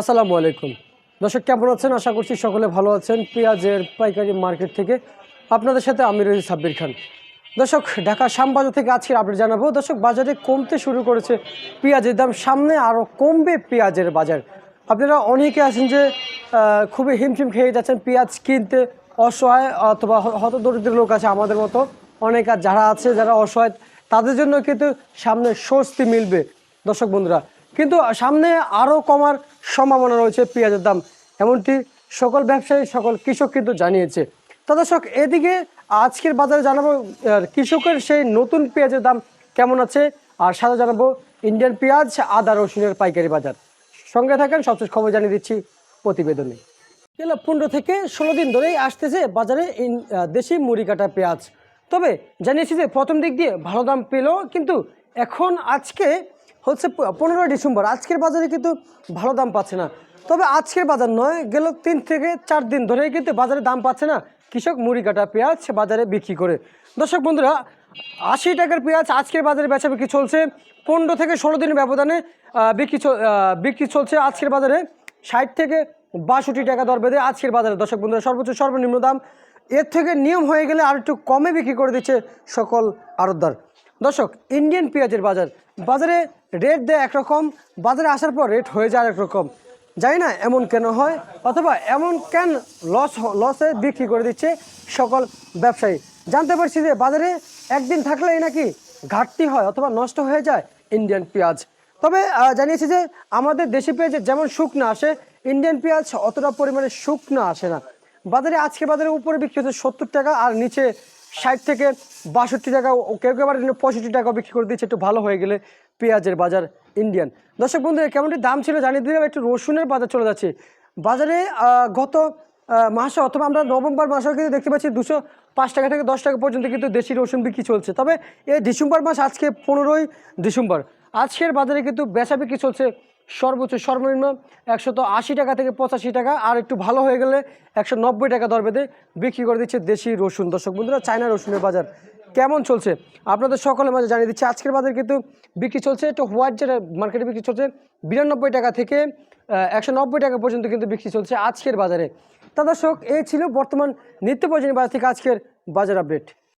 আসসালামু আলাইকুম। দর্শক, কেমন আছেন? আশা করছি সকলে ভালো আছেন। পেঁয়াজের পাইকারি মার্কেট থেকে আপনাদের সাথে আমি রয়েছি সাব্বির খান। দর্শক, ঢাকা শ্যামবাজার থেকে আজকে আপডেট জানাব। দর্শক, বাজারে কমতে শুরু করেছে পেঁয়াজের দাম। সামনে আরও কমবে পেঁয়াজের বাজার। আপনারা অনেকে আছেন যে খুবই হিমশিম খেয়ে যাচ্ছেন পেঁয়াজ কিনতে, অসহায় অথবা হতদরিদ্র লোক আছে আমাদের মতো। অনেক যারা আছে, যারা অসহায়, তাদের জন্য কিন্তু সামনে স্বস্তি মিলবে। দর্শক, বন্ধুরা কিন্তু সামনে আরও কমার সম্ভাবনা রয়েছে পেঁয়াজের দাম। এমনটি সকল ব্যবসায়ী, সকল কৃষক কিন্তু জানিয়েছে। তো দর্শক, এদিকে আজকের বাজারে জানাব কৃষকের সেই নতুন পেঁয়াজের দাম কেমন আছে? আর সাথে জানাব ইন্ডিয়ান পেঁয়াজ, আদা, রসুনের পাইকারি বাজার। সঙ্গে থাকেন সবচেয়ে খবর জানিয়ে দিচ্ছি প্রতিবেদনে। গেল পনেরো থেকে ষোলো দিন ধরেই আসতেছে বাজারে দেশি মুড়ি কাটা পেঁয়াজ। তবে জানিয়েছি যে প্রথম দিক দিয়ে ভালো দাম পেল, কিন্তু এখন আজকে হচ্ছে পনেরোই ডিসেম্বর। আজকের বাজারে কিন্তু ভালো দাম পাচ্ছে না। তবে আজকের বাজার নয়, গেল তিন থেকে চার দিন ধরে কিন্তু বাজারে দাম পাচ্ছে না। কৃষক মুড়ি কাটা পেঁয়াজ বাজারে বিক্রি করে। দর্শক বন্ধুরা, আশি টাকার পেঁয়াজ আজকের বাজারে বেচা বিক্রি চলছে। পনেরো থেকে ষোলো দিনের ব্যবধানে বিক্রি বিক্রি চলছে আজকের বাজারে। ষাট থেকে বাষট্টি টাকা দর বেঁধে আজকের বাজারে। দর্শক বন্ধুরা, সর্বোচ্চ সর্বনিম্ন দাম। এর থেকে নিয়ম হয়ে গেলে আর একটু কমে বিক্রি করে দিচ্ছে সকল আড়তদার। দর্শক, ইন্ডিয়ান পেঁয়াজের বাজার বাজারে রেট দেয় একরকম, বাজারে আসার পর রেট হয়ে যায় আরেক রকম জানি না এমন কেন হয়, অথবা এমন কেন লস লসে বিক্রি করে দিচ্ছে সকল ব্যবসায়ী। জানতে পারছি যে বাজারে একদিন থাকলেই নাকি ঘাটতি হয় অথবা নষ্ট হয়ে যায় ইন্ডিয়ান পেঁয়াজ। তবে জানিয়েছি যে আমাদের দেশি পেঁয়াজের যেমন শুকনো আসে ইন্ডিয়ান পেঁয়াজ অতটা পরিমাণে শুকনো আসে না। বাজারে, আজকে বাজারে উপরে বিক্রি হচ্ছে সত্তর টাকা আর নিচে ষাট থেকে বাষট্টি টাকা কেউ কেউ আবার পঁয়ষট্টি টাকা বিক্রি করে দিচ্ছে একটু ভালো হয়ে গেলে পেঁয়াজের বাজার ইন্ডিয়ান দর্শক বন্ধু কেমনটি দাম ছিল জানিয়ে দিলাম, একটু রসুনের বাজার চলে যাচ্ছে। বাজারে গত মাসে অথবা আমরা নভেম্বর মাসেও কিন্তু দেখতে পাচ্ছি দুশো পাঁচ টাকা থেকে দশ টাকা পর্যন্ত কিন্তু দেশি রসুন বিক্রি চলছে। তবে এই ডিসেম্বর মাস আজকে পনেরোই ডিসেম্বর। আজকের বাজারে কিন্তু বেচা বিক্রি চলছে সর্বোচ্চ সর্বনিম্ন একশো আশি টাকা থেকে পঁচাশি টাকা। আর একটু ভালো হয়ে গেলে একশো নব্বই টাকা দর বেঁধে বিক্রি করে দিচ্ছে দেশি রসুন। দর্শক বন্ধুরা, চায়না রসুনের বাজার কেমন চলছে? আপনাদের সকলের মাঝে জানিয়ে দিচ্ছি, আজকের বাজার কিন্তু বিক্রি চলছে, একটু হোয়াইট যেটা মার্কেটে বিক্রি চলছে, বিরানব্বই টাকা থেকে একশো নব্বই টাকা পর্যন্ত কিন্তু বিক্রি চলছে আজকের বাজারে। তা দর্শক, এই ছিল বর্তমান নিত্য প্রয়োজনীয় বাজার থেকে আজকের বাজার আপডেট